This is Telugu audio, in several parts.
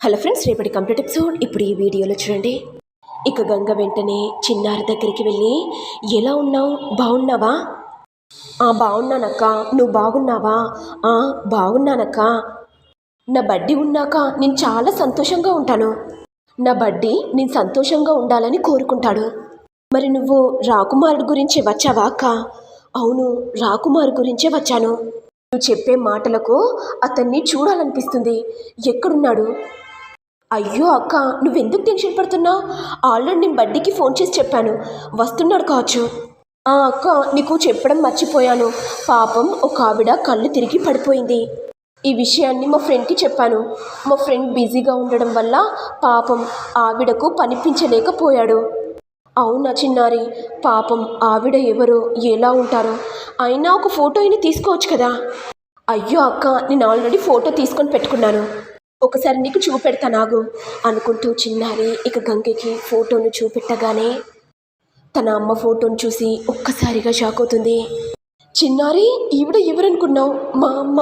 హలో ఫ్రెండ్స్ రేపటి కంప్లీట్ ఎపిసోడ్. ఇప్పుడు ఈ వీడియోలో చూడండి. ఇక గంగ వెంటనే చిన్నారి దగ్గరికి వెళ్ళి ఎలా ఉన్నావు? బాగున్నావా? ఆ బాగున్నానక్క. నువ్వు బాగున్నావా? ఆ బాగున్నానక్క. నా బడ్డీ ఉన్నాక నేను చాలా సంతోషంగా ఉంటాను. నా బడ్డీ నేను సంతోషంగా ఉండాలని కోరుకుంటాడు. మరి నువ్వు రాకుమారుడు గురించి వచ్చావా అక్క? అవును రాకుమారు గురించే వచ్చాను. నువ్వు చెప్పే మాటలకు అతన్ని చూడాలనిపిస్తుంది. ఎక్కడున్నాడు? అయ్యో అక్క నువ్వెందుకు టెన్షన్ పడుతున్నావు ఆల్రెడీ నేను బడ్డీకి ఫోన్ చేసి చెప్పాను. వస్తున్నాడు కావచ్చు. ఆ అక్క నీకు చెప్పడం మర్చిపోయాను. పాపం ఒక ఆవిడ కళ్ళు తిరిగి పడిపోయింది. ఈ విషయాన్ని మా ఫ్రెండ్కి చెప్పాను. మా ఫ్రెండ్ బిజీగా ఉండడం వల్ల పాపం ఆవిడకు పనిపించలేకపోయాడు. అవునా చిన్నారి? పాపం ఆవిడ ఎవరు? ఎలా ఉంటారో? అయినా ఒక ఫోటో అయినా తీసుకోవచ్చు కదా? అయ్యో అక్క నేను ఆల్రెడీ ఫోటో తీసుకొని పెట్టుకున్నాను. ఒకసారి నీకు చూపెడతా నాగు అనుకుంటూ చిన్నారి ఇక గంగకి ఫోటోను చూపెట్టగానే తన అమ్మ ఫోటోను చూసి ఒక్కసారిగా షాక్ అవుతుంది. చిన్నారి ఈవిడ ఎవరనుకున్నావు? మా అమ్మ.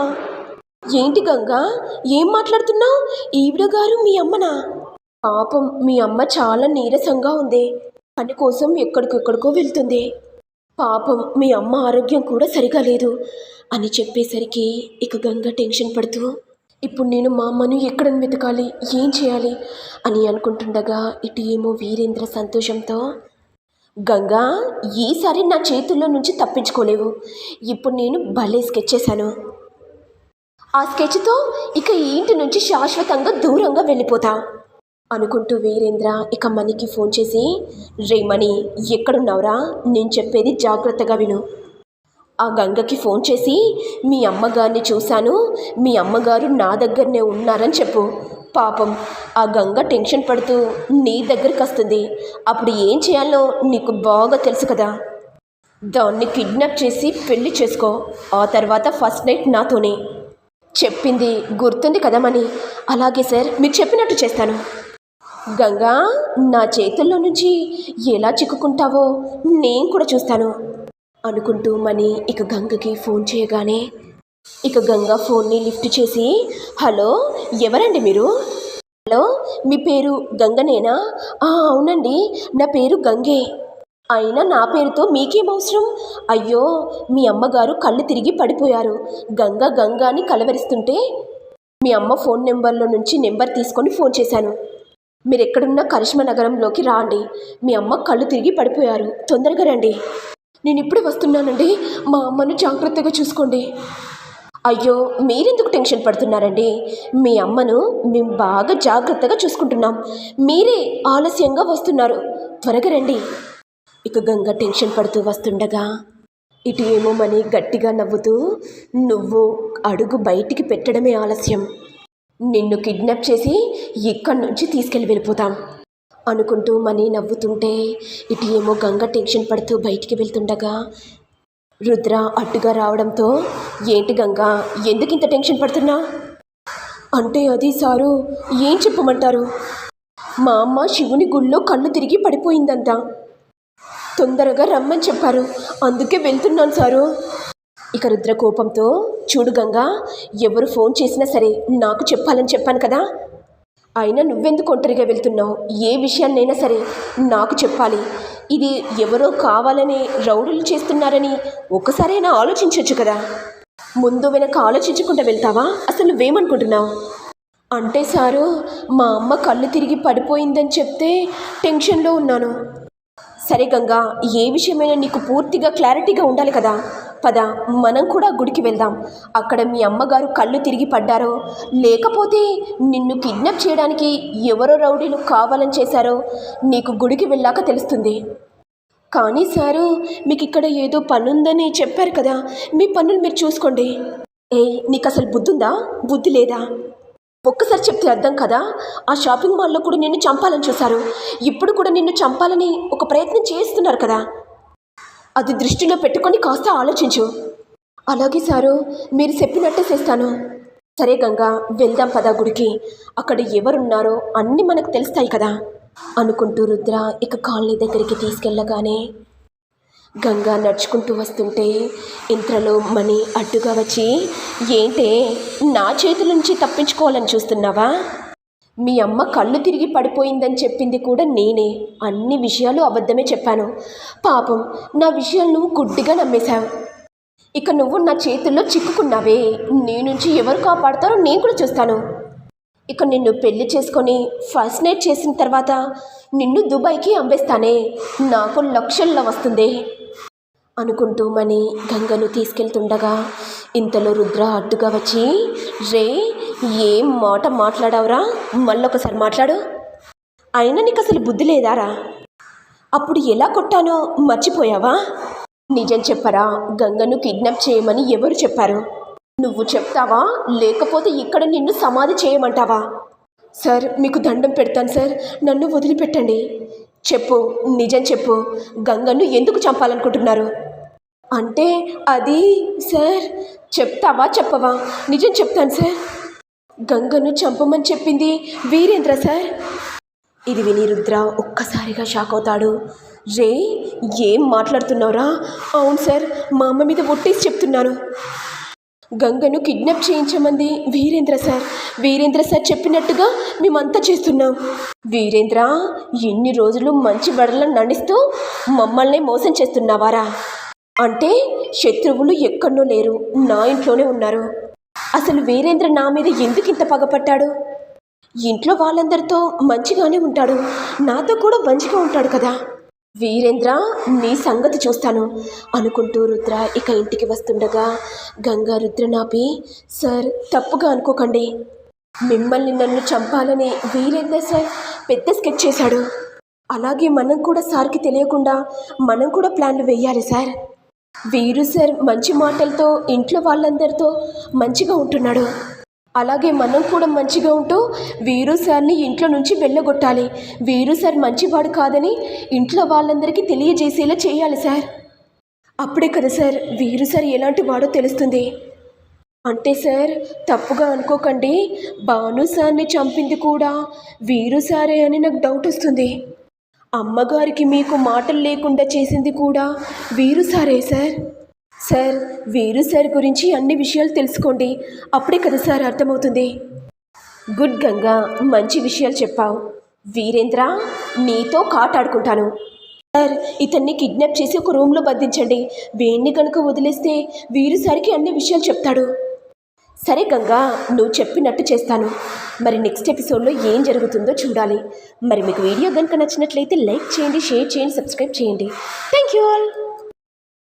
ఏంటి గంగా? ఏం మాట్లాడుతున్నావు? ఈవిడ గారు మీ అమ్మనా? పాపం మీ అమ్మ చాలా నీరసంగా ఉంది. పని కోసం ఎక్కడికెక్కడికో వెళ్తుంది. పాపం మీ అమ్మ ఆరోగ్యం కూడా సరిగా లేదు అని చెప్పేసరికి ఇక గంగ టెన్షన్ పడుతూ ఇప్పుడు నేను మా అమ్మను ఎక్కడని వెతకాలి? ఏం చేయాలి? అని అనుకుంటుండగా ఇటు ఏమో వీరేంద్ర సంతోషంతో గంగా ఈసారి నా చేతుల్లో నుంచి తప్పించుకోలేవు. ఇప్పుడు నేను భలే స్కెచ్ చేశాను. ఆ స్కెచ్తో ఇక ఈ ఇంటి నుంచి శాశ్వతంగా దూరంగా వెళ్ళిపోతా అనుకుంటూ వీరేంద్ర ఇక మణికి ఫోన్ చేసి రే మణి ఎక్కడున్నావురా? నేను చెప్పేది జాగ్రత్తగా విను. ఆ గంగకి ఫోన్ చేసి మీ అమ్మగారిని చూశాను. మీ అమ్మగారు నా దగ్గరనే ఉన్నారని చెప్పు. పాపం ఆ గంగ టెన్షన్ పడుతూ నీ దగ్గరికి వస్తుంది. అప్పుడు ఏం చేయాలో నీకు బాగా తెలుసు కదా. దాన్ని కిడ్నాప్ చేసి పెళ్ళి చేసుకో. ఆ తర్వాత ఫస్ట్ నైట్ నాతోనే. చెప్పింది గుర్తుంది కదా మని అలాగే సార్ మీరు చెప్పినట్టు చేస్తాను. గంగా నా చేతుల్లో నుంచి ఎలా చిక్కుకుంటావో నేను కూడా చూస్తాను. అనుకుంటూ మణి ఇక గంగకి ఫోన్ చేయగానే ఇక గంగ ఫోన్ని లిఫ్ట్ చేసి హలో ఎవరండి మీరు? హలో మీ పేరు గంగనేనా? అవునండి నా పేరు గంగే. అయినా నా పేరుతో మీకేం అవసరం? అయ్యో మీ అమ్మగారు కళ్ళు తిరిగి పడిపోయారు. గంగ గంగ అని కలవరిస్తుంటే మీ అమ్మ ఫోన్ నెంబర్లో నుంచి నెంబర్ తీసుకొని ఫోన్ చేశాను. మీరు ఎక్కడున్న కరిష్మా నగరంలోకి రాండి. మీ అమ్మ కళ్ళు తిరిగి పడిపోయారు. తొందరగా రండి. నేను ఇప్పుడే వస్తున్నానండి. మా అమ్మను జాగ్రత్తగా చూసుకోండి. అయ్యో మీరెందుకు టెన్షన్ పడుతున్నారండి? మీ అమ్మను మేము బాగా జాగ్రత్తగా చూసుకుంటున్నాం. మీరే ఆలస్యంగా వస్తున్నారు. త్వరగా రండి. ఇక గంగ టెన్షన్ పడుతూ వస్తుండగా ఇటు ఏమో మని గట్టిగా నవ్వుతూ నువ్వు అడుగు బయటికి పెట్టడమే ఆలస్యం. నిన్ను కిడ్నాప్ చేసి ఇక్కడి నుంచి తీసుకెళ్ళి వెళ్ళిపోతాం. అనుకుంటూ మనీ నవ్వుతుంటే ఇటు ఏమో గంగ టెన్షన్ పడుతూ బయటికి వెళ్తుండగా రుద్ర అడ్డుగా రావడంతో ఏంటి గంగా ఎందుకు ఇంత టెన్షన్ పడుతున్నా? అంటే అది సారు ఏం చెప్పమంటారు? మా అమ్మ శివుని గుళ్ళో కళ్ళు తిరిగి పడిపోయిందంట. తొందరగా రమ్మని చెప్పారు. అందుకే వెళ్తున్నాను సారు. ఇక రుద్ర కోపంతో చూడు గంగా ఎవరు ఫోన్ చేసినా సరే నాకు చెప్పాలని చెప్పాను కదా అయినా నువ్వెందుకు ఒంటరిగా వెళ్తున్నావు? ఏ విషయాన్నైనా సరే నాకు చెప్పాలి. ఇది ఎవరో కావాలని రౌడులు చేస్తున్నారని ఒక్కసారైనా ఆలోచించవచ్చు కదా. ముందు వెనక ఆలోచించకుండా వెళ్తావా? అసలు నువ్వేమనుకుంటున్నావు? అంటే సారు మా అమ్మ కళ్ళు తిరిగి పడిపోయిందని చెప్తే టెన్షన్లో ఉన్నాను. సరే గంగా ఏ విషయమైనా నీకు పూర్తిగా క్లారిటీగా ఉండాలి కదా. పద మనం కూడా గుడికి వెళ్దాం. అక్కడ మీ అమ్మగారు కళ్ళు తిరిగి పడ్డారో? లేకపోతే నిన్ను కిడ్నాప్ చేయడానికి ఎవరో రౌడీలు కావాలని చేశారో నీకు గుడికి వెళ్ళాక తెలుస్తుంది. కానీ సారు మీకు ఇక్కడ ఏదో పనుందని చెప్పారు కదా మీ పనులు మీరు చూసుకోండి. ఏ నీకు అసలు బుద్ధుందా? బుద్ధి లేదా? ఒక్కసారి చెప్తే అర్థం కదా ఆ షాపింగ్ మాల్లో కూడా నిన్ను చంపాలని చూశారు. ఇప్పుడు కూడా నిన్ను చంపాలని ఒక ప్రయత్నం చేస్తున్నారు కదా. అది దృష్టిలో పెట్టుకొని కాస్త ఆలోచించు. అలాగే సారు మీరు చెప్పినట్టే చేస్తాను. సరే గంగా వెళ్దాం పదా గుడికి. అక్కడ ఎవరున్నారో అన్నీ మనకు తెలుస్తాయి కదా. అనుకుంటూ రుద్ర ఇక కాలనీ దగ్గరికి తీసుకెళ్ళగానే గంగా నడుచుకుంటూ వస్తుంటే ఇంతలో మణి అడ్డుగా వచ్చి ఏంటే నా చేతుల నుంచి తప్పించుకోవాలని చూస్తున్నావా? మీ అమ్మ కళ్ళు తిరిగి పడిపోయిందని చెప్పింది కూడా నేనే. అన్ని విషయాలు అబద్ధమే చెప్పాను. పాపం నా విషయాలు నువ్వు గుడ్డిగా నమ్మేశావు. ఇక నువ్వు నా చేతుల్లో చిక్కుకున్నావే. నీ నుంచి ఎవరు కాపాడతారో నేను కూడా చూస్తాను. ఇక నిన్ను పెళ్ళి చేసుకొని ఫస్ట్ నైట్ చేసిన తర్వాత నిన్ను దుబాయ్కి అమ్మేస్తానే. నాకు లక్షల్లో వస్తుంది. అనుకుంటూ మని గంగను తీసుకెళ్తుండగా ఇంతలో రుద్ర అడ్డుగా వచ్చి రే ఏం మాట మాట్లాడావురా? మళ్ళొకసారి మాట్లాడు. అయినా నీకు అసలు బుద్ధి లేదారా? అప్పుడు ఎలా కొట్టానో మర్చిపోయావా? నిజం చెప్పరా గంగను కిడ్నాప్ చేయమని ఎవరు చెప్పారు? నువ్వు చెప్తావా? లేకపోతే ఇక్కడ నిన్ను సమాధి చేయమంటావా? సార్ మీకు దండం పెడతాను సార్. నన్ను వదిలిపెట్టండి. చెప్పు నిజం చెప్పు. గంగను ఎందుకు చంపాలనుకుంటున్నారు? అంటే అది సార్ చెప్తావా చెప్పవా? నిజం చెప్తాను సార్. గంగను చంపమని చెప్పింది వీరేంద్ర సార్? ఇది విని రుద్ర ఒక్కసారిగా షాక్ అవుతాడు. రే ఏం మాట్లాడుతున్నావురా? అవును సార్ మా అమ్మ మీద ఒట్టేసి చెప్తున్నాను. గంగను కిడ్నాప్ చేయించమంది వీరేంద్ర సార్. వీరేంద్ర సార్ చెప్పినట్టుగా మేమంతా చేస్తున్నాం. వీరేంద్ర ఎన్ని రోజులు మంచి బడలను నడిస్తూ మమ్మల్ని మోసం చేస్తున్నావారా? అంటే శత్రువులు ఎక్కడో లేరు నా ఇంట్లోనే ఉన్నారు. అసలు వీరేంద్ర నా మీద ఎందుకు ఇంత పగపట్టాడు? ఇంట్లో వాళ్ళందరితో మంచిగానే ఉంటాడు. నాతో కూడా మంచిగా ఉంటాడు కదా. వీరేంద్ర నీ సంగతి చూస్తాను. అనుకుంటూ రుద్ర ఇక ఇంటికి వస్తుండగా గంగా రుద్ర నాపి సార్ తప్పుగా అనుకోకండి. మిమ్మల్ని నన్ను చంపాలని వీరేంద్ర సార్ పెద్ద స్కెచ్ చేశాడు. అలాగే మనం కూడా సార్కి తెలియకుండా మనం కూడా ప్లాన్లు వేయాలి సార్. వీరు సార్ మంచి మాటలతో ఇంట్లో వాళ్ళందరితో మంచిగా ఉంటున్నాడు. అలాగే మనం కూడా మంచిగా ఉంటూ వీరు సార్ని ఇంట్లో నుంచి వెళ్ళగొట్టాలి. వీరు సార్ మంచివాడు కాదని ఇంట్లో వాళ్ళందరికీ తెలియజేసేలా చేయాలి సార్. అప్పుడే కదా సార్ వీరు సార్ ఎలాంటి వాడో తెలుస్తుంది. అంటే సార్ తప్పుగా అనుకోకండి. భాను సార్ని చంపింది కూడా వీరు సారే అని నాకు డౌట్ వస్తుంది. అమ్మగారికి మీకు మాటలు లేకుండా చేసింది కూడా? వీరు సారే సార్? సార్ వీరు సార్ గురించి అన్ని విషయాలు తెలుసుకోండి. అప్పుడే కదా సార్ అర్థమవుతుంది. గుడ్ గంగా మంచి విషయాలు చెప్పావు. వీరేంద్ర నీతో కాటాడుకుంటాను సార్ ఇతన్ని కిడ్నాప్ చేసి ఒక రూమ్లో బంధించండి. వేణ్ణి కనుక వదిలేస్తే వీరు సారికి అన్ని విషయాలు చెప్తాడు. సరే గంగా నువ్వు చెప్పినట్టు చేస్తాను. మరి నెక్స్ట్ ఎపిసోడ్లో ఏం జరుగుతుందో చూడాలి. మరి మీకు వీడియో కనుక నచ్చినట్లయితే లైక్ చేయండి షేర్ చేయండి సబ్స్క్రైబ్ చేయండి. Thank you all